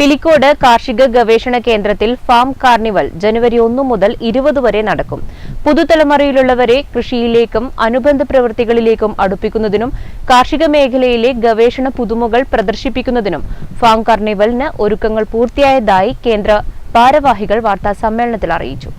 പിലിക്കോട് കാർഷിക ഗവേഷണ കേന്ദ്രത്തിൽ ഫാം കാർണിവൽ ജനുവരി ഒന്നു മുതൽ ഇരുപത് വരെ നടക്കും. പുതുതലമുറയിലുള്ളവരെ കൃഷിയിലേക്കും അനുബന്ധ പ്രവൃത്തികളിലേക്കും അടുപ്പിക്കുന്നതിനും കാർഷിക മേഖലയിലെ ഗവേഷണ പുതുമകൾ പ്രദർശിപ്പിക്കുന്നതിനും ഫാം കാർണിവലിന് ഒരുക്കങ്ങൾ പൂർത്തിയായതായി കേന്ദ്ര ഭാരവാഹികൾ വാർത്താസമ്മേളനത്തിൽ അറിയിച്ചു.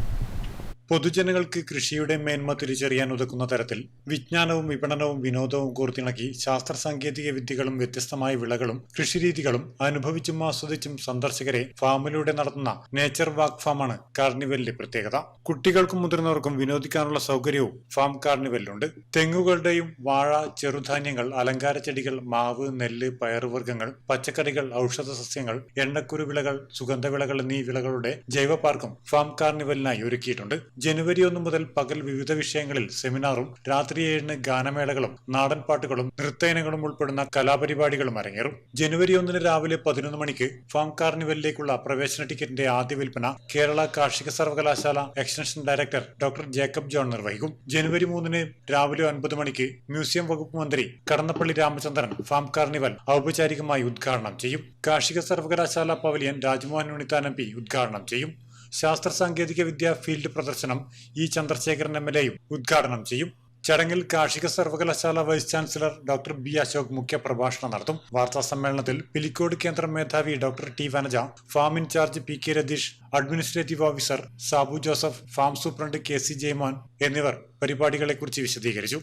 പൊതുജനങ്ങൾക്ക് കൃഷിയുടെ മേന്മ തിരിച്ചറിയാൻ ഉതക്കുന്ന തരത്തിൽ വിജ്ഞാനവും വിപണനവും വിനോദവും കോർത്തിണക്കി ശാസ്ത്ര സാങ്കേതിക വിദ്യകളും വ്യത്യസ്തമായ വിളകളും കൃഷിരീതികളും അനുഭവിച്ചും ആസ്വദിച്ചും സന്ദർശകരെ ഫാമിലൂടെ നടത്തുന്ന നേച്ചർ വാക്ക് ഫാമാണ് കാർണിവലിന്റെ പ്രത്യേകത. കുട്ടികൾക്കും മുതിർന്നവർക്കും വിനോദിക്കാനുള്ള സൗകര്യവും ഫാം കാർണിവലിലുണ്ട്. തെങ്ങുകളുടെയും വാഴ ചെറുധാന്യങ്ങൾ അലങ്കാര ചെടികൾ മാവ് നെല്ല് പയറുവർഗങ്ങൾ പച്ചക്കറികൾ ഔഷധ സസ്യങ്ങൾ എണ്ണക്കുരു വിളകൾ സുഗന്ധവിളകൾ എന്നീ വിളകളുടെ ജൈവ പാർക്കും ഫാം കാർണിവലിനായി ഒരുക്കിയിട്ടുണ്ട്. ജനുവരി ഒന്ന് മുതൽ പകൽ വിവിധ വിഷയങ്ങളിൽ സെമിനാറും രാത്രി ഏഴിന് ഗാനമേളകളും നാടൻപാട്ടുകളും നൃത്തയിനങ്ങളും ഉൾപ്പെടുന്ന കലാപരിപാടികളും അരങ്ങേറും. ജനുവരി ഒന്നിന് രാവിലെ പതിനൊന്ന് മണിക്ക് ഫാം കാർണിവലിലേക്കുള്ള പ്രവേശന ടിക്കറ്റിന്റെ ആദ്യ വിൽപ്പന കേരള കാർഷിക സർവകലാശാല extension director doctor Jacob John നിർവഹിക്കും. ജനുവരി മൂന്നിന് രാവിലെ ഒൻപത് മണിക്ക് മ്യൂസിയം വകുപ്പ് മന്ത്രി കടന്നപ്പള്ളി രാമചന്ദ്രൻ ഫാം കാർണിവൽ ഔപചാരികമായി ഉദ്ഘാടനം ചെയ്യും. കാർഷിക സർവകലാശാല പവലിയൻ രാജ്മോഹൻ ഉണിത്താനം പി ഉദ്ഘാടനം ചെയ്യും. ശാസ്ത്ര സാങ്കേതിക വിദ്യ ഫീൽഡ് പ്രദർശനം ഇ ചന്ദ്രശേഖരൻ എം എൽ എയും ഉദ്ഘാടനം ചെയ്യും. ചടങ്ങിൽ കാർഷിക സർവകലാശാല vice chancellor doctor B Ashok മുഖ്യ പ്രഭാഷണം നടത്തും. വാർത്താ സമ്മേളനത്തിൽ പിലിക്കോട് കേന്ദ്ര മേധാവി doctor T Vanaja farm in charge P K Ratheesh administrative officer Sabu Joseph farm superintendent K C Jaiman എന്നിവർ പരിപാടികളെക്കുറിച്ച് വിശദീകരിച്ചു.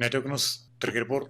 Network news Trikaripur.